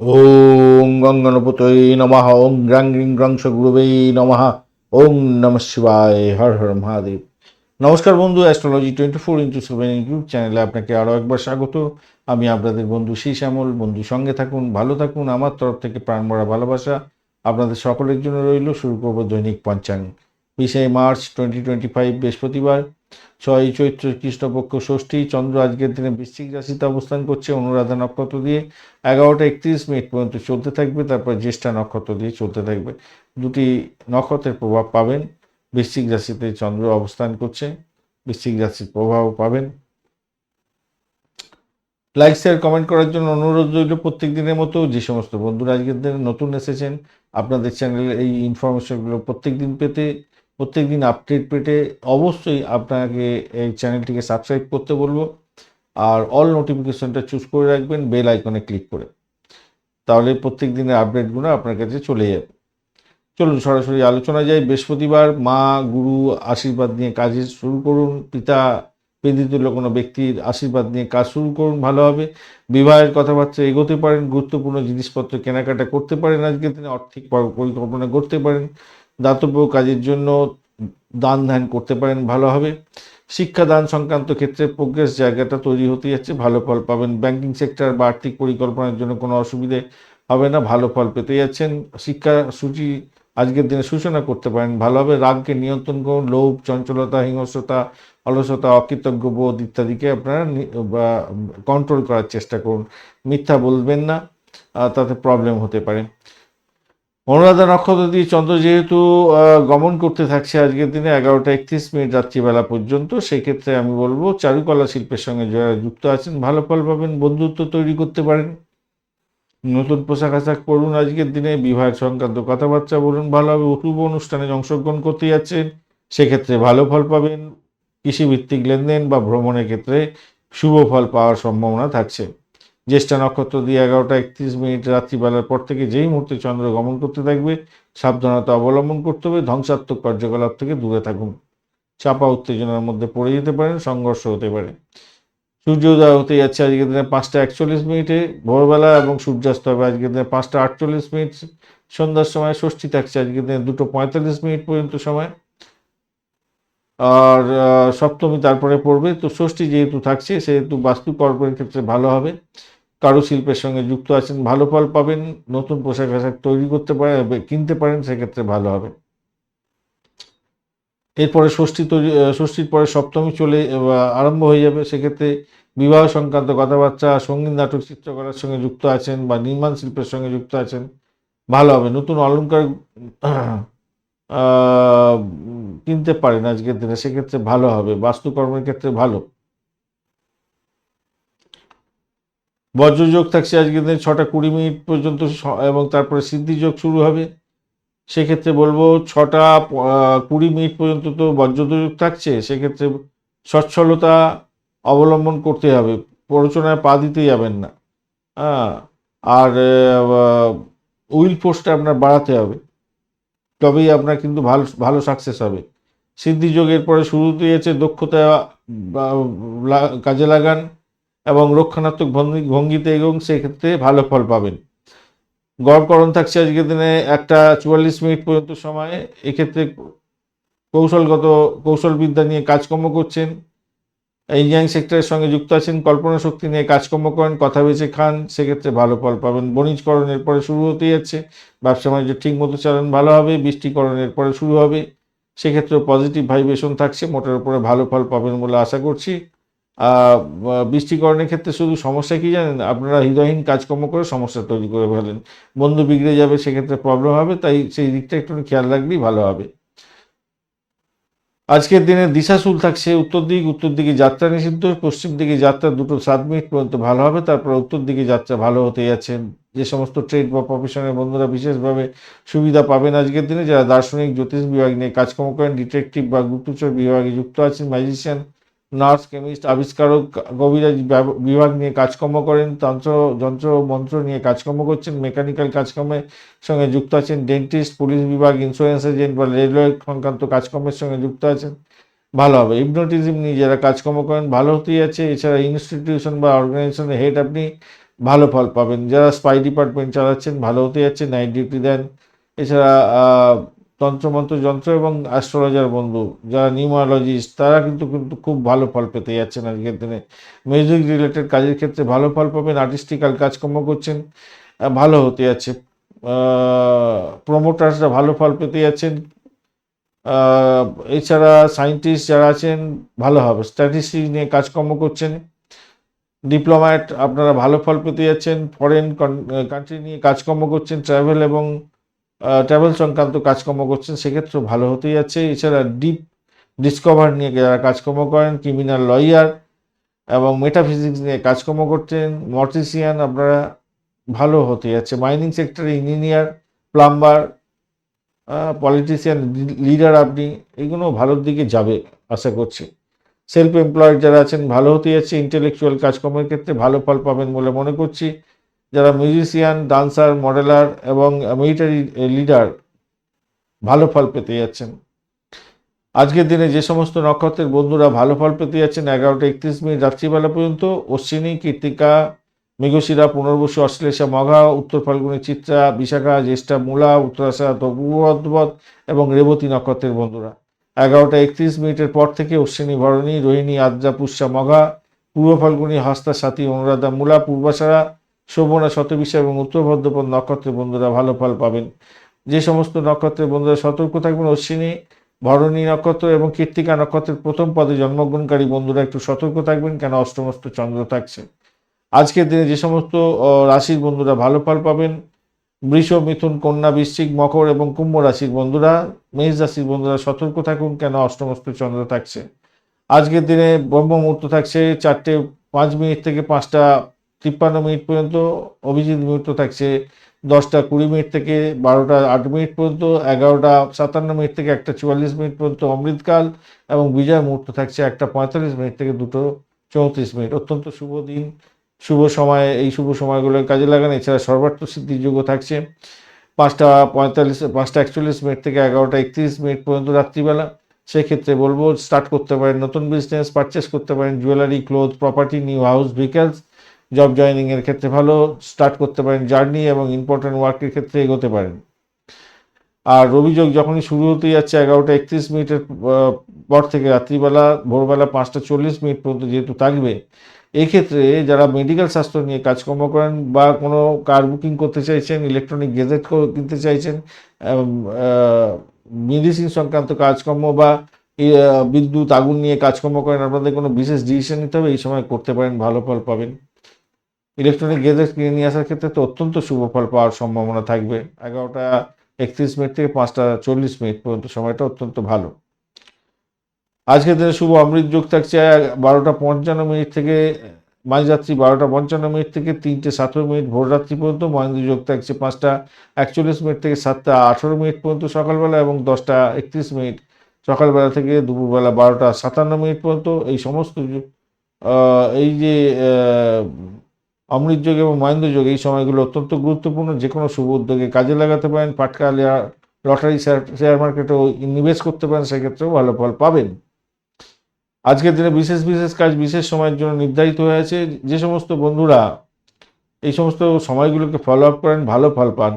ওং গঙ্গনপতয়ে নমঃ ওং গ্রাং গ্রিং গ্রং গুরুবে নমঃ ওং নম শিবায়, হর হর মহাদেব। নমস্কার বন্ধু astrology twenty four into seven YouTube চ্যানেলে আপনাকে আরও একবার স্বাগত। আমি আপনাদের বন্ধু শ্রী শ্যামল, বন্ধু সঙ্গে থাকুন, ভালো থাকুন, আমার তরফ থেকে প্রাণ ভরা ভালোবাসা আপনাদের সকলের জন্য রইল। শুরু করব দৈনিক পঞ্চাঙ্গ। বিশে মার্চ টোয়েন্টি টোয়েন্টি ফাইভ বৃহস্পতিবার। ছয় চৈত্র কৃষ্ণপক্ষ ষষ্ঠী, চন্দ্র আজকের দিনে বৃশ্চিক রাশিতে অবস্থান করছে, অনুরাধা নক্ষত্র দিয়ে এগারোটা একত্রিশ মিনিট পর্যন্ত চলতে থাকবে, তারপর জ্যেষ্ঠা নক্ষত্র দিয়ে চলতে থাকবে। দুটি নক্ষত্রের প্রভাব পাবেন, বৃশ্চিক রাশিতে চন্দ্র অবস্থান করছে, বৃশ্চিক রাশির প্রভাব পাবেন। লাইক শেয়ার কমেন্ট করার জন্য অনুরোধ রইল প্রত্যেক দিনের মতো। যে সমস্ত বন্ধুরা আজকের দিনে নতুন এসেছেন, আপনাদের চ্যানেলে এই ইনফরমেশনগুলো প্রত্যেক দিন পেতে প্রত্যেক দিন আপডেট পেটে অবশ্যই আপনাকে এই চ্যানেলটিকে সাবস্ক্রাইব করতে বলব। আর অল নোটিফিকেশনটা চুজ করে রাখবেন বেল আইকনে ক্লিক করে। তাহলে প্রত্যেক দিনের আপডেটগুলো আপনার কাছে চলে যাবে। চলুন, সরাসরি আলোচনা যাই। বৃহস্পতিবার মা, গুরু আশীর্বাদ নিয়ে কাজ শুরু করুন। পিতা পেদিতুল্য কোনো ব্যক্তির আশীর্বাদ নিয়ে কাজ শুরু করুন, ভালো হবে। বিবাহের কথাবার্তা এগোতে পারেন, গুরুত্বপূর্ণ জিনিসপত্র কেনাকাটা করতে পারেন। আজকে তিনি আর্থিক পরিকল্পনা করতে পারেন। দাতব্য কাজের জন্য দান ধ্যান করতে পারেন, ভালো হবে। শিক্ষাদান সংক্রান্ত ক্ষেত্রে প্রোগ্রেস জায়গাটা তৈরি হতে যাচ্ছে, ভালো ফল পাবেন। ব্যাংকিং সেক্টর বা আর্থিক পরিকল্পনার জন্য কোনো অসুবিধে হবে না, ভালো ফল পেতে যাচ্ছেন। শিক্ষা সূচি আজকের দিনে সূচনা করতে পারেন, ভালো হবে। রাগকে নিয়ন্ত্রণ করুন, লোভ, চঞ্চলতা, হিংস্রতা, অলসতা, অকৃতজ্ঞ বোধ ইত্যাদিকে আপনারা কন্ট্রোল করার চেষ্টা করুন। মিথ্যা বলবেন না তাতে প্রবলেম হতে পারে। অনুরাধা নক্ষত্র দিয়ে চন্দ্র যেহেতু গমন করতে থাকছে আজকের দিনে, এগারোটা একত্রিশ মিনিট রাত্রিবেলা পর্যন্ত, সেই ক্ষেত্রে আমি বলব চারুকলা শিল্পের সঙ্গে যারা যুক্ত আছেন, ভালো ফল পাবেন, বন্ধুত্ব তৈরি করতে পারেন। নতুন পোশাক আশাক পরুন আজকের দিনে, বিবাহের সংক্রান্ত কথাবার্তা বলুন, ভালোভাবে হবে শুভ অনুষ্ঠানে অংশগ্রহণ করতে যাচ্ছেন, সেক্ষেত্রে ভালো ফল পাবেন, কৃষিভিত্তিক লেনদেন বা ভ্রমণের ক্ষেত্রে শুভ ফল পাওয়ার সম্ভাবনা থাকছে। জ্যেষ্ঠা নক্ষত্র দিয়ে এগারোটা একত্রিশ মিনিট রাত্রিবেলার পর থেকে যেই মুহূর্তে চন্দ্র গমন করতে থাকবে, সাবধানতা অবলম্বন করতে হবে, ধ্বংসাত্মক কার্যকলাপ থেকে দূরে থাকুন। চাপা উত্তেজনার মধ্যে পড়ে যেতে পারেন, সংঘর্ষ হতে পারে। সূর্যোদয় হতে যাচ্ছে আজকের দিনে পাঁচটা একচল্লিশ মিনিটে, ভোরবেলা এবং সূর্যাস্ত হবে আজকের দিনে পাঁচটা আটচল্লিশ মিনিট, সন্ধ্যার সময় ষষ্ঠী থাকছে আজকের দিনে দুটো পঁয়তাল্লিশ মিনিট পর্যন্ত সময়। আর সপ্তমী তারপরে পড়বে, তো ষষ্ঠী যেহেতু থাকছে, সেহেতু বাস্তু বাস্তুকর্মের ক্ষেত্রে ভালো হবে। কারুশিল্পের সঙ্গে যুক্ত আছেন ভালো ফল পাবেন নতুন পোশাক আশাক তৈরি করতে পারেন কিনতে পারেন সেক্ষেত্রে ভালো হবে। এরপরে ষষ্ঠী তৈরি ষষ্ঠীর পরে সপ্তমী চলে আরম্ভ হয়ে যাবে। সেক্ষেত্রে বিবাহ সংক্রান্ত কথাবার্তা সংগীত নাটক চিত্রকলার সঙ্গে যুক্ত আছেন বা নির্মাণ শিল্পের সঙ্গে যুক্ত আছেন ভালো হবে। নতুন অলংকার আহ, কিনতে পারেন আজকের দিনে সেক্ষেত্রে ভালো হবে। বাস্তুকর্মের ক্ষেত্রে ভালো। বজ্রযোগ থাকছে আজকের দিন ছটা কুড়ি মিনিট পর্যন্ত এবং তারপরে সিদ্ধিযোগ শুরু হবে। সেক্ষেত্রে বলব ছটা কুড়ি মিনিট পর্যন্ত তো বজ্রযোগ থাকছে, সেক্ষেত্রে সচ্ছলতা অবলম্বন করতে হবে। প্ররোচনায় পা দিতে যাবেন না। হ্যাঁ আর উইল ফোর্সটা আপনার বাড়াতে হবে। তবেই আপনার কিন্তু ভালো ভালো সাকসেস হবে। সিদ্ধিযোগের পরে শুরুতে আছে দক্ষতা কাজে লাগান। রক্ষণাত্মক ভঙ্গি ভঙ্গিতে এবং সেক্ষেত্রে ভালো ফল পাবেন। গড়করণ থাকছে আজকের দিনে একটা চুয়াল্লিশ মিনিট পর্যন্ত সময়। এক্ষেত্রে কৌশলগত কৌশলবিদ্যা নিয়ে কাজকর্ম করছেন। ইঞ্জিনিয়ারিং সেক্টরের সঙ্গে যুক্ত আছেন, কল্পনা শক্তি নিয়ে কাজকর্ম করেন, কথা বেছে খান, সেক্ষেত্রে ভালো ফল পাবেন। বণিজকরণের পরে শুরু হতে যাচ্ছে। ব্যবসা বাণিজ্য ঠিক মতো চালান ভালো হবে, বৃষ্টিকরণের পরে শুরু হবে। সেক্ষেত্রে পজিটিভ ভাইব্রেশন থাকছে, মোটের উপরে ভালো ফল পাবেন বলে আশা করছি। বৃষ্টিকরণের ক্ষেত্রে শুধু সমস্যা কি জানেন? আপনারা হৃদয়হীন কাজকর্ম করে সমস্যা তৈরি করে ফেলেন। বন্ধু বিগড়ে যাবে, সেক্ষেত্রে প্রবলেম হবে, তাই সেই দিকটা একটু খেয়াল রাখলেই ভালো হবে। আজকের দিনে দিশাশুল থাকছে উত্তর দিক, উত্তর দিকে যাত্রা নিষিদ্ধ, পশ্চিম দিকে যাত্রা দুটো সাত মিনিট পর্যন্ত ভালো হবে, তারপর উত্তর দিকে যাত্রা ভালো হতে যাচ্ছে। যে সমস্ত ট্রেড বা প্রফেশনের বন্ধুরা বিশেষভাবে সুবিধা পাবেন আজকের দিনে, যারা দার্শনিক, জ্যোতিষ বিভাগ নিয়ে কাজকর্ম করেন ডিটেকটিভ বা গুপ্তচর বিভাগে যুক্ত আছেন ম্যাজিশিয়ান নার্স, কেমিস্ট, আবিষ্কারক কবিরাজ বিভাগ নিয়ে কাজকর্ম করেন, তন্ত্র, যন্ত্র মন্ত্র নিয়ে কাজকর্ম করছেন, মেকানিক্যাল কাজকর্মের সঙ্গে যুক্ত আছেন, ডেন্টিস্ট, পুলিশ বিভাগ ইন্স্যুরেন্স এজেন্ট বা রেলওয়ে সংক্রান্ত কাজকর্মের সঙ্গে যুক্ত আছেন। ভালো হবে। হিপনোটিজম নিয়ে যারা কাজকর্ম করেন, ভালো হতেই আছে। এছাড়া ইনস্টিটিউশন বা অর্গানাইজেশনের হেড আপনি ভালো ফল পাবেন। যারা স্পাই ডিপার্টমেন্ট চালাচ্ছেন, ভালো হতে যাচ্ছে নাইট ডিউটি দেন। এছাড়া তন্ত্রমন্ত্র যন্ত্র এবং অ্যাস্ট্রোলজার বন্ধু, যারা নিউমারোলজিস্ট, তারা কিন্তু কিন্তু খুব ভালো ফল পেতে যাচ্ছেন আজকের দিনে। মিউজিক রিলেটেড কাজের ক্ষেত্রে ভালো ফল পাবেন আর্টিস্টিক্যাল কাজকর্ম করছেন ভালো হতে যাচ্ছে। প্রমোটার্সরা ভালো ফল পেতে যাচ্ছেন। এছাড়া সায়েন্টিস্ট যারা আছেন, ভালো হবে। স্ট্যাটিস্টিক নিয়ে কাজকর্ম করছেন। ডিপ্লোম্যাট আপনারা ভালো ফল পেতে যাচ্ছেন। ফরেন কান্ট্রি নিয়ে কাজকর্ম করছেন ট্রাভেল এবং ট্রাভেল সংক্রান্ত কাজকর্ম করছেন, সেক্ষেত্রেও ভালো হতে যাচ্ছে। এছাড়া ডিপ ডিসকভার নিয়ে যারা কাজকর্ম করেন ক্রিমিনাল লয়ার এবং মেটাফিজিক্স নিয়ে কাজকর্ম করছেন মর্টিসিয়ান আপনারা ভালো হতে যাচ্ছে। মাইনিং সেক্টরে ইঞ্জিনিয়ার প্লাম্বার পলিটিশিয়ান লিডার আপনি এগুলো ভালোর দিকে যাবে, আশা করছি। সেলফ এমপ্লয়েড যারা আছেন, ভালো হতে যাচ্ছে। ইন্টেলেকচুয়াল কাজকর্মের ক্ষেত্রে ভালো ফল পাবেন বলে মনে করছি। যারা মিউজিশিয়ান ডান্সার মডেলার এবং মিলিটারি লিডার ভালো ফল পেতে যাচ্ছেন। আজকের দিনে যে সমস্ত নক্ষত্রের বন্ধুরা ভালো ফল পেতে যাচ্ছেন, এগারোটা একত্রিশ মিনিট রাত্রিবেলা পর্যন্ত, অশ্বিনী কীর্তিকা মেঘশিরা, পুনর্বসু, অশ্লেষা, মঘা, উত্তর ফাল্গুনী, চিত্রা, বিশাখা, জ্যেষ্ঠা, মূলা উত্তরাশা এবং রেবতী নক্ষত্রের বন্ধুরা। এগারোটা একত্রিশ মিনিটের পর থেকে অশ্বিনী, ভরণী, রোহিণী, আদ্রা, পুষ্যা, মঘা, পূর্ব ফাল্গুনি, হস্তা, সাথী, অনুরাধা, মূলা, পূর্বাশারা শোভনা, শতবিশা এবং উত্তর ভদ্রপদ নক্ষত্রের বন্ধুরা ভালো ফল পাবেন। যে সমস্ত নক্ষত্রের বন্ধুরা সতর্ক থাকবেন। অশ্বিনী, ভরণী নক্ষত্র এবং কীর্তিকা নক্ষত্রের প্রথম পদে জন্মগ্রহণকারী বন্ধুরা একটু সতর্ক থাকবেন কেন অষ্টমস্ত চন্দ্র থাকছে। আজকের দিনে যে সমস্ত রাশির বন্ধুরা ভালো ফল পাবেন। বৃষ, মিথুন, কন্যা, বৃশ্চিক, মকর এবং কুম্ভ রাশির বন্ধুরা, মেষ রাশির বন্ধুরা সতর্ক থাকুন কেন অষ্টমস্ত চন্দ্র থাকছে। আজকের দিনে ব্রহ্ম মুহূর্ত থাকছে চারটে পাঁচ মিনিট থেকে পাঁচটা তিপ্পান্ন মিনিট পর্যন্ত অভিজিৎ মুহূর্ত থাকছে দশটা কুড়ি মিনিট থেকে বারোটা আট মিনিট পর্যন্ত, এগারোটা সাতান্ন মিনিট থেকে একটা চুয়াল্লিশ মিনিট পর্যন্ত অমৃতকাল এবং বিজয় মুহূর্ত থাকছে একটা পঁয়তাল্লিশ মিনিট থেকে দুটো চৌত্রিশ মিনিট। অত্যন্ত শুভ দিন, শুভ সময়ে, এই শুভ সময়গুলোর কাজে লাগান। এছাড়া সর্বার্থ সিদ্ধির যোগ্য থাকছে। পাঁচটা পঁয়তাল্লিশ, পাঁচটা একচল্লিশ মিনিট থেকে এগারোটা একত্রিশ মিনিট পর্যন্ত রাত্রিবেলা। সেক্ষেত্রে বলব স্টার্ট করতে পারেন নতুন বিজনেস পারচেস করতে পারেন jewellery cloth property new house vehicles job joining এর ক্ষেত্রে ভালো স্টার্ট করতে পারেন জার্নি এবং ইম্পর্টেন্ট ওয়ার্কের ক্ষেত্রে এগোতে পারেন। আর রবিযোগ যখনই শুরু হতে যাচ্ছে এগারোটা একত্রিশ মিনিটের পর থেকে রাত্রিবেলা, ভোরবেলা পাঁচটা চল্লিশ মিনিট পর্যন্ত যেহেতু থাকবে, এক্ষেত্রে যারা মেডিকেল স্বাস্থ্য নিয়ে কাজকর্ম করেন বা কোনো কার বুকিং করতে চাইছেন ইলেকট্রনিক গেজেট কিনতে চাইছেন মেডিসিন সংক্রান্ত কাজকর্ম বা বিদ্যুৎ, আগুন নিয়ে কাজকর্ম করেন, আপনাদের কোনো বিশেষ ডিসিশন নিতে হবে, এই সময় করতে পারেন, ভালো ফল পাবেন। ইলেকট্রনিক গেজেট কিনে নিয়ে আসার ক্ষেত্রে তো অত্যন্ত শুভ ফল পাওয়ার সম্ভাবনা থাকবে। এগারোটা একত্রিশ মিনিট থেকে পাঁচটা চল্লিশ মিনিট পর্যন্ত সময়টা অত্যন্ত ভালো। আজকের দিনে শুভ অমৃত যোগ থাকছে, বারোটা পঞ্চান্ন মিনিট থেকে মাঝরাত্রি বারোটা পঞ্চান্ন মিনিট থেকে তিনটে সতেরো মিনিট ভোররাত্রি পর্যন্ত মহেন্দ্র যোগ থাকছে পাঁচটা একচল্লিশ মিনিট থেকে সাতটা আঠেরো মিনিট পর্যন্ত সকালবেলা এবং দশটা একত্রিশ মিনিট সকালবেলা থেকে দুপুরবেলা বারোটা সাতান্ন মিনিট পর্যন্ত। এই সমস্ত এই যে অমৃত যোগ এবং মহেন্দ্র যোগ এই সময়গুলো অত্যন্ত গুরুত্বপূর্ণ। যে কোনো শুভ উদ্যোগে কাজে লাগাতে পারেন পাটকা লটারি, শেয়ার শেয়ার মার্কেটেও নিবেশ করতে পারেন, সেক্ষেত্রেও ভালো ফল পাবেন। আজকের দিনে বিশেষ বিশেষ কাজ, বিশেষ সময়ের জন্য নির্ধারিত হয়ে আছে। যে সমস্ত বন্ধুরা এই সমস্ত সময়গুলোকে ফলো আপ করেন, ভালো ফল পান।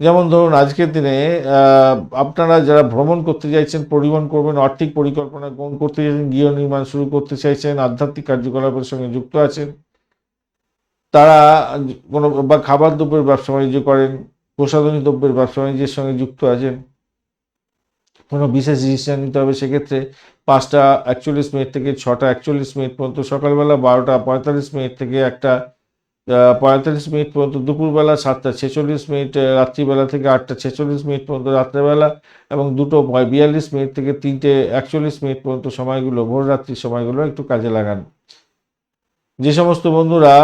যেমন ধরুন, আজকের দিনে আপনারা যারা ভ্রমণ করতে চাইছেন, পরিবহন করবেন, আর্থিক পরিকল্পনা গ্রহণ করতে চাইছেন, গৃহ নির্মাণ শুরু করতে চাইছেন, আধ্যাত্মিক কার্যকলাপের সঙ্গে যুক্ত আছেন তারা কোনো বা খাবার দ্রব্যের ব্যবসা বাণিজ্য করেন, প্রসাধনী দ্রব্যের ব্যবসা বাণিজ্যের সঙ্গে যুক্ত আছেন। কোনো বিশেষ ডিসিশন নিতে হবে সেক্ষেত্রে পাঁচটা একচল্লিশ মিনিট থেকে ছটা একচল্লিশ মিনিট পর্যন্ত, সকালবেলা বারোটা পঁয়তাল্লিশ মিনিট থেকে একটা পঁয়তাল্লিশ মিনিট পর্যন্ত, দুপুরবেলা সাতটা ছেচল্লিশ মিনিট রাত্রিবেলা থেকে আটটা ছেচল্লিশ মিনিট পর্যন্ত রাত্রেবেলা এবং দুটো বিয়াল্লিশ মিনিট থেকে তিনটে একচল্লিশ মিনিট পর্যন্ত সময়গুলো ভোর রাত্রির সময়গুলো একটু কাজে লাগান। যে সমস্ত বন্ধুরা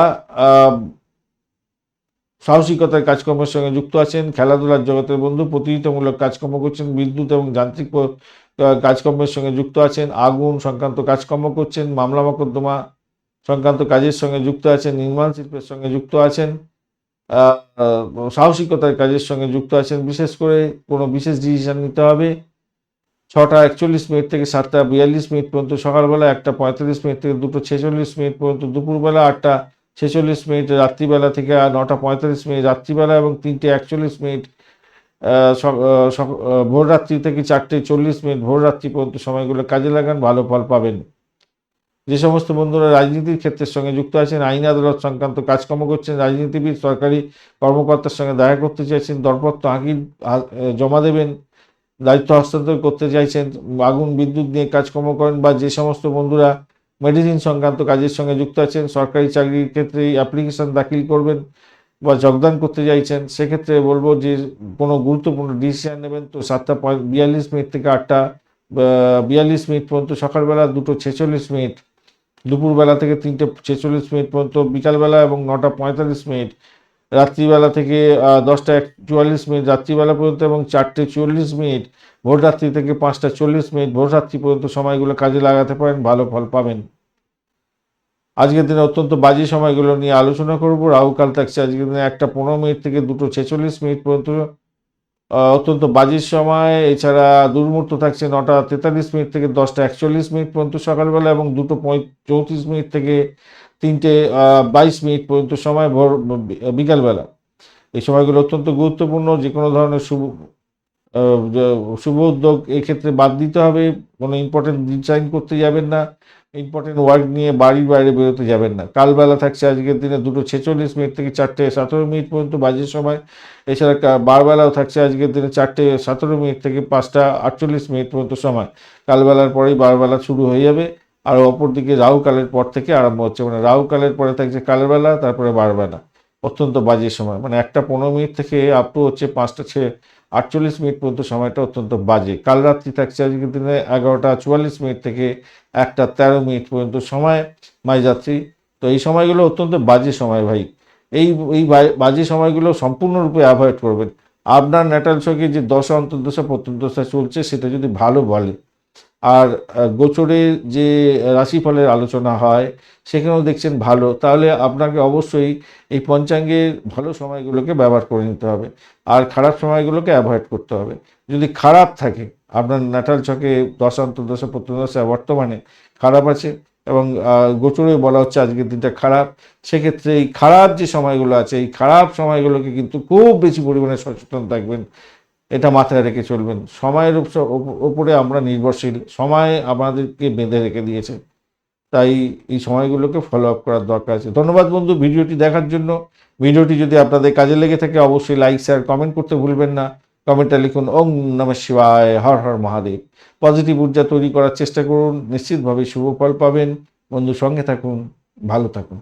সাহসিকতার কাজকর্মের সঙ্গে যুক্ত আছেন, খেলাধুলার জগতের বন্ধু, প্রতিযোগিতামূলক কাজকর্ম করছেন, বিদ্যুৎ এবং যান্ত্রিক কাজকর্মের সঙ্গে যুক্ত আছেন, আগুন সংক্রান্ত কাজকর্ম করছেন, মামলা মোকদ্দমা সংক্রান্ত কাজের সঙ্গে যুক্ত আছেন, নির্মাণ শিল্পের সঙ্গে যুক্ত আছেন সাহসিকতার কাজের সঙ্গে যুক্ত আছেন, বিশেষ করে কোনো বিশেষ ডিসিশন নিতে হবে। ছটা একচল্লিশ মিনিট থেকে সাতটা বিয়াল্লিশ মিনিট পর্যন্ত সকালবেলা একটা পঁয়তাল্লিশ মিনিট থেকে দুটো ছেচল্লিশ মিনিট পর্যন্ত দুপুরবেলা আটটা ছেচল্লিশ মিনিট রাত্রিবেলা থেকে নটা পঁয়তাল্লিশ মিনিট রাত্রিবেলা এবং তিনটে একচল্লিশ মিনিট আহ, ভোররাত্রি থেকে চারটে চল্লিশ মিনিট ভোররাত্রি পর্যন্ত সময়গুলো কাজে লাগান ভালো ফল পাবেন। যে সমস্ত বন্ধুরা রাজনীতির ক্ষেত্রের সঙ্গে যুক্ত আছেন আইন আদালত সংক্রান্ত কাজকর্ম করছেন রাজনীতিবিদ সরকারি কর্মকর্তার সঙ্গে দেখা করতে চাইছেন দরপত্র আঁকিল আ- আহ, জমা দেবেন দায়িত্ব হস্তান্তর করতে চাইছেন, আগুন, বিদ্যুৎ নিয়ে কাজকর্ম করেন বা যে সমস্ত বন্ধুরা মেডিসিন সংক্রান্ত কাজের সঙ্গে যুক্ত আছেন, সরকারি চাকরির ক্ষেত্রে অ্যাপ্লিকেশন দাখিল করবেন বা যোগদান করতে চাইছেন, সেক্ষেত্রে বলব যে কোনো গুরুত্বপূর্ণ ডিসিশন নেবেন। তো সাতটা পঁয়- বিয়াল্লিশ মিনিট থেকে আটটা বিয়াল্লিশ মিনিট পর্যন্ত সকালবেলা দুটো ছেচল্লিশ মিনিট, দুপুরবেলা থেকে তিনটে ছেচল্লিশ মিনিট পর্যন্ত, বিকালবেলা এবং নটা পঁয়তাল্লিশ মিনিট রাত্রিবেলা থেকে দশটা এক চুয়াল্লিশ মিনিট রাত্রিবেলা পর্যন্ত এবং চারটে চল্লিশ মিনিট ভোররাত্রি থেকে পাঁচটা চল্লিশ মিনিট ভোররাত্রি পর্যন্ত সময়গুলো কাজে লাগাতে পারেন, ভালো ফল পাবেন। আজকের দিনে অত্যন্ত বাজে সময়গুলো নিয়ে আলোচনা করব। রাহুকাল থাকছে আজকের দিনে একটা পনেরো মিনিট থেকে দুটো ছেচল্লিশ মিনিট পর্যন্ত অত্যন্ত বাজে সময়। এছাড়া দুর্মূর্ত থাকছে নটা তেতাল্লিশ মিনিট থেকে দশটা একচল্লিশ মিনিট পর্যন্ত সকালবেলা এবং দুটো চৌত্রিশ মিনিট থেকে তিনটে বাইশ মিনিট পর্যন্ত সময় ভোর, বিকালবেলা। এই সময়গুলো অত্যন্ত গুরুত্বপূর্ণ যে কোনো ধরনের শুভ শুভ উদ্যোগ এক্ষেত্রে বাদ দিতে হবে। কোনো ইম্পর্টেন্ট ডিজাইন করতে যাবেন না। ইম্পর্টেন্ট ওয়ার্ক নিয়ে বাড়ির বাইরে বেরোতে যাবেন না। কালবেলা থাকছে আজকের দিনে দুটো ছেচল্লিশ মিনিট থেকে চারটে সতেরো মিনিট পর্যন্ত বাজে সময়। এছাড়া বারবেলাও থাকছে আজকের দিনে চারটে সতেরো মিনিট থেকে পাঁচটা আটচল্লিশ মিনিট পর্যন্ত সময়। কালবেলার পরেই বারবেলা শুরু হয়ে যাবে। আর অপরদিকে রাহুকালের পর থেকে আরম্ভ হচ্ছে। মানে রাহুকালের পরে থাকছে কালবেলা তারপরে বারবেলা অত্যন্ত বাজে সময়। মানে একটা পনেরো মিনিট থেকে আপ টু হচ্ছে পাঁচটা ছে, আটচল্লিশ মিনিট পর্যন্ত সময়টা অত্যন্ত বাজে। কাল রাত্রি থাকছে আজকের দিনে এগারোটা চুয়াল্লিশ মিনিট থেকে একটা তেরো মিনিট পর্যন্ত সময় মাঝরাত্রি তো এই সময়গুলো অত্যন্ত বাজে সময় ভাই। এই এই বাজে সময়গুলো সম্পূর্ণরূপে অ্যাভয়েড করবেন। আপনার ন্যাটাল ছকে যে দশা, অন্তর্দশা, প্রত্যন্তদশা চলছে, সেটা যদি ভালো বলে আর গোচরের যে রাশিফলের আলোচনা হয়, সেখানেও দেখছেন ভালো। তাহলে আপনাকে অবশ্যই এই পঞ্চাঙ্গের ভালো সময়গুলোকে ব্যবহার করে নিতে হবে। আর খারাপ সময়গুলোকে অ্যাভয়েড করতে হবে। যদি খারাপ থাকে, আপনার ন্যাটাল ছকে দশা, অন্তর্দশা প্রত্যন্তদশা বর্তমানে খারাপ আছে এবং গোচরে বলা হচ্ছে আজকের দিনটা খারাপ, সেক্ষেত্রে এই খারাপ যে সময়গুলো আছে, এই খারাপ সময়গুলোকে কিন্তু খুব বেশি পরিমাণে সচেতন থাকবেন। এটা মাথায় রেখে চলবেন। সময়ের উপ- উপ- উপরে আমরা নির্ভরশীল। সময় আমাদেরকে বেঁধে রেখে দিয়েছে। তাই এই সময়গুলোকে ফলো আপ করার দরকার আছে। ধন্যবাদ বন্ধু ভিডিওটি দেখার জন্য। ভিডিওটি যদি আপনাদের কাজে লেগে থাকে, অবশ্যই লাইক শেয়ার কমেন্ট করতে ভুলবেন না। কমেন্টটা লিখুন ওম নম শিবায়, হর হর মহাদেব। পজিটিভ ঊর্জা তৈরি করার চেষ্টা করুন। নিশ্চিতভাবে শুভ ফল পাবেন। বন্ধু সঙ্গে থাকুন, ভালো থাকুন।